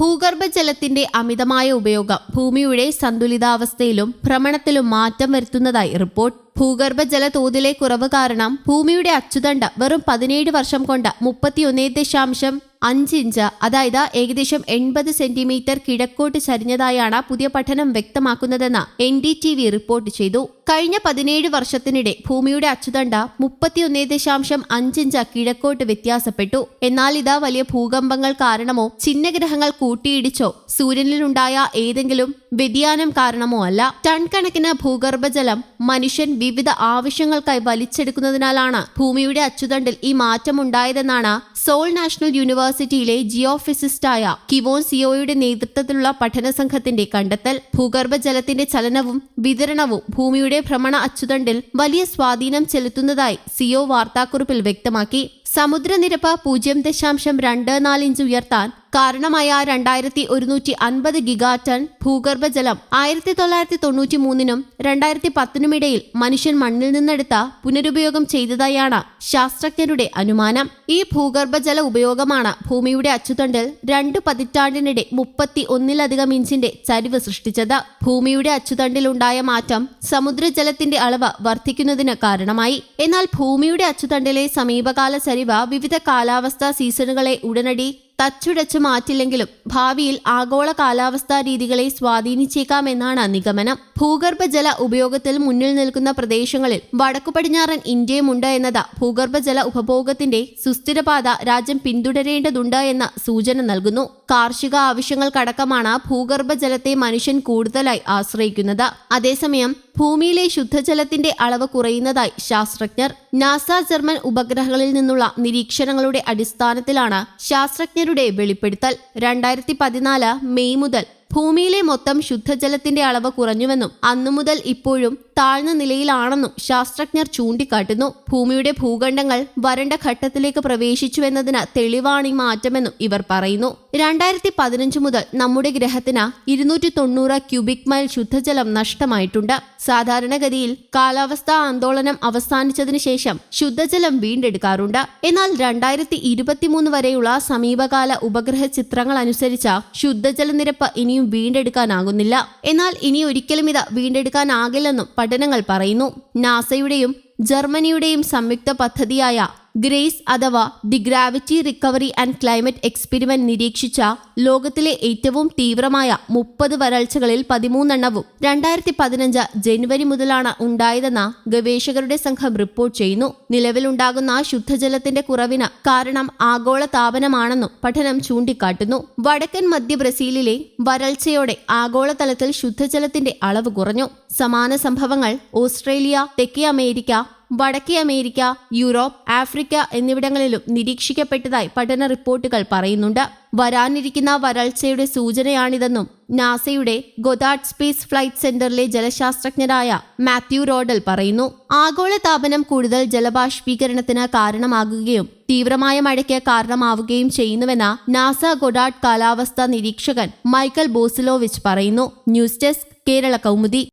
ഭൂഗർഭജലത്തിന്റെ അമിതമായ ഉപയോഗം ഭൂമിയുടെ സന്തുലിതാവസ്ഥയിലും ഭ്രമണത്തിലും മാറ്റം വരുത്തുന്നതായി റിപ്പോർട്ട്. ഭൂഗർഭജല തോതിലെ കുറവ് കാരണം ഭൂമിയുടെ അച്ചുതണ്ട് വെറും പതിനേഴ് വർഷം കൊണ്ട് മുപ്പത്തിയൊന്നേ ദശാംശം അഞ്ച് ഇഞ്ച്. അതായത് ഏകദേശം എൺപത് സെന്റിമീറ്റർ കിഴക്കോട്ട് ചരിഞ്ഞതായാണ് പുതിയ പഠനം വ്യക്തമാക്കുന്നതെന്ന് N D T V report ചെയ്തു. കഴിഞ്ഞ പതിനേഴ് വർഷത്തിനിടെ ഭൂമിയുടെ അച്ചുതണ്ട മുപ്പത്തിയൊന്നേ ദശാംശം അഞ്ചിഞ്ച് കിഴക്കോട്ട് വ്യത്യാസപ്പെട്ടു. എന്നാൽ ഇത് വലിയ ഭൂകമ്പങ്ങൾ കാരണമോ ചിഹ്നഗ്രഹങ്ങൾ കൂട്ടിയിടിച്ചോ സൂര്യനിലുണ്ടായ ഏതെങ്കിലും വ്യതിയാനം കാരണമോ അല്ല. ടൺ കണക്കിന് ഭൂഗർഭജലം മനുഷ്യൻ വിവിധ ആവശ്യങ്ങൾക്കായി വലിച്ചെടുക്കുന്നതിനാലാണ് ഭൂമിയുടെ അച്ചുതണ്ടിൽ ഈ മാറ്റമുണ്ടായതെന്നാണ് സോൾ നാഷണൽ യൂണിവേഴ്സിറ്റിയിലെ ജിയോഫിസിസ്റ്റായ കിവോൺ സിയോയുടെ നേതൃത്വത്തിലുള്ള പഠന സംഘത്തിന്റെ കണ്ടെത്തൽ ഭൂഗർഭജലത്തിന്റെ ചലനവും വിതരണവും ഭൂമിയുടെ ഭ്രമണ അച്ചുതണ്ടിൽ വലിയ സ്വാധീനം ചെലുത്തുന്നതായി സിയോ വാർത്താക്കുറിപ്പിൽ വ്യക്തമാക്കി. സമുദ്രനിരപ്പ് പൂജ്യം ദശാംശം രണ്ട് നാല് ഇഞ്ച് ഉയർത്താൻ കാരണമായ രണ്ടായിരത്തി ഒരുന്നൂറ്റി അൻപത് ഗിഗാ ടൺ ഭൂഗർഭജലം ആയിരത്തി തൊള്ളായിരത്തി തൊണ്ണൂറ്റി മൂന്നിനും രണ്ടായിരത്തി പത്തിനുമിടയിൽ മനുഷ്യൻ മണ്ണിൽ നിന്നെടുത്ത പുനരുപയോഗം ചെയ്തതായാണ് ശാസ്ത്രജ്ഞരുടെ അനുമാനം. ഈ ഭൂഗർഭജല ഉപയോഗമാണ് ഭൂമിയുടെ അച്ചുതണ്ടിൽ രണ്ട് പതിറ്റാണ്ടിനിടെ മുപ്പത്തി ഒന്നിലധികം ഇഞ്ചിന്റെ ചരിവ് സൃഷ്ടിച്ചത്. ഭൂമിയുടെ അച്ചുതണ്ടിലുണ്ടായ മാറ്റം സമുദ്രജലത്തിന്റെ അളവ് വർദ്ധിക്കുന്നതിന് കാരണമായി. എന്നാൽ ഭൂമിയുടെ അച്ചുതണ്ടിലെ സമീപകാല ചരിവ് വിവിധ കാലാവസ്ഥാ സീസണുകളെ ഉടനടി തച്ചുടച്ചു മാറ്റില്ലെങ്കിലും ഭാവിയിൽ ആഗോള കാലാവസ്ഥാ രീതികളെ സ്വാധീനിച്ചേക്കാമെന്നാണ് നിഗമനം. ഭൂഗർഭജല ഉപയോഗത്തിൽ മുന്നിൽ നിൽക്കുന്ന പ്രദേശങ്ങളിൽ വടക്കു പടിഞ്ഞാറൻ ഇന്ത്യയുമുണ്ട് എന്നത് ഭൂഗർഭജല ഉപഭോഗത്തിന്റെ സുസ്ഥിരപാത രാജ്യം പിന്തുടരേണ്ടതുണ്ട് എന്ന സൂചന നൽകുന്നു. കാർഷിക ആവശ്യങ്ങൾക്കടക്കമാണ് ഭൂഗർഭജലത്തെ മനുഷ്യൻ കൂടുതലായി ആശ്രയിക്കുന്നത്. അതേസമയം ഭൂമിയിലെ ശുദ്ധജലത്തിന്റെ അളവ് കുറയുന്നതായി ശാസ്ത്രജ്ഞർ നാസ ജർമ്മൻ ഉപഗ്രഹങ്ങളിൽ നിന്നുള്ള നിരീക്ഷണങ്ങളുടെ അടിസ്ഥാനത്തിലാണ് ശാസ്ത്രജ്ഞരുടെ വെളിപ്പെടുത്തൽ. രണ്ടായിരത്തി മെയ് മുതൽ ഭൂമിയിലെ മൊത്തം ശുദ്ധജലത്തിന്റെ അളവ് കുറഞ്ഞുവെന്നും അന്നു മുതൽ ഇപ്പോഴും താഴ്ന്ന നിലയിലാണെന്നും ശാസ്ത്രജ്ഞർ ചൂണ്ടിക്കാട്ടുന്നു. ഭൂമിയുടെ ഭൂഖണ്ഡങ്ങൾ വരണ്ട ഘട്ടത്തിലേക്ക് പ്രവേശിച്ചുവെന്നതിന് തെളിവാണ് ഈ മാറ്റമെന്നും ഇവർ പറയുന്നു. രണ്ടായിരത്തി പതിനഞ്ച് മുതൽ നമ്മുടെ ഗ്രഹത്തിന് ഇരുന്നൂറ്റി തൊണ്ണൂറ് ക്യൂബിക് മൈൽ ശുദ്ധജലം നഷ്ടമായിട്ടുണ്ട്. സാധാരണഗതിയിൽ കാലാവസ്ഥാ ആന്തോളനം അവസാനിച്ചതിന് ശേഷം ശുദ്ധജലം വീണ്ടെടുക്കാറുണ്ട്. എന്നാൽ രണ്ടായിരത്തി ഇരുപത്തിമൂന്ന് വരെയുള്ള സമീപകാല ഉപഗ്രഹ ചിത്രങ്ങൾ അനുസരിച്ച ശുദ്ധജല നിരപ്പ് ഇനിയും വീണ്ടെടുക്കാനാകുന്നില്ല. എന്നാൽ ഇനി ഒരിക്കലും ഇത് വീണ്ടെടുക്കാനാകില്ലെന്നും പഠനങ്ങൾ പറയുന്നു. നാസയുടെയും ജർമ്മനിയുടെയും സംയുക്ത പദ്ധതിയായ ഗ്രേസ് അഥവാ the gravity recovery and climate experiment നിരീക്ഷിച്ച ലോകത്തിലെ ഏറ്റവും തീവ്രമായ മുപ്പത് വരൾച്ചകളിൽ പതിമൂന്നെണ്ണവും രണ്ടായിരത്തി പതിനഞ്ച് ജനുവരി മുതലാണ് ഉണ്ടായതെന്ന് ഗവേഷകരുടെ സംഘം റിപ്പോർട്ട് ചെയ്യുന്നു. നിലവിലുണ്ടാകുന്ന ശുദ്ധജലത്തിന്റെ കുറവിന് കാരണം ആഗോള താപനമാണെന്നും പഠനം ചൂണ്ടിക്കാട്ടുന്നു. വടക്കൻ മധ്യ ബ്രസീലിലെ വരൾച്ചയോടെ ആഗോളതലത്തിൽ ശുദ്ധജലത്തിന്റെ അളവ് കുറഞ്ഞു. സമാന സംഭവങ്ങൾ ഓസ്ട്രേലിയ തെക്കേ അമേരിക്ക വടക്കേ അമേരിക്ക യൂറോപ്പ് ആഫ്രിക്ക എന്നിവിടങ്ങളിലും നിരീക്ഷിക്കപ്പെട്ടതായി പഠന റിപ്പോർട്ടുകൾ പറയുന്നുണ്ട്. വരാനിരിക്കുന്ന വരൾച്ചയുടെ സൂചനയാണിതെന്നും നാസയുടെ ഗൊദാഡ് സ്പേസ് ഫ്ലൈറ്റ് സെന്ററിലെ ജലശാസ്ത്രജ്ഞരായ മാത്യു റോഡൽ പറയുന്നു. ആഗോള താപനം കൂടുതൽ ജലബാഷ്പീകരണത്തിന് കാരണമാകുകയും തീവ്രമായ മഴയ്ക്ക് കാരണമാവുകയും ചെയ്യുന്നുവെന്ന് നാസ ഗൊഡാഡ് കാലാവസ്ഥാ നിരീക്ഷകൻ മൈക്കൽ ബോസിലോവിച്ച് പറയുന്നു. News desk Kerala Kaumudi.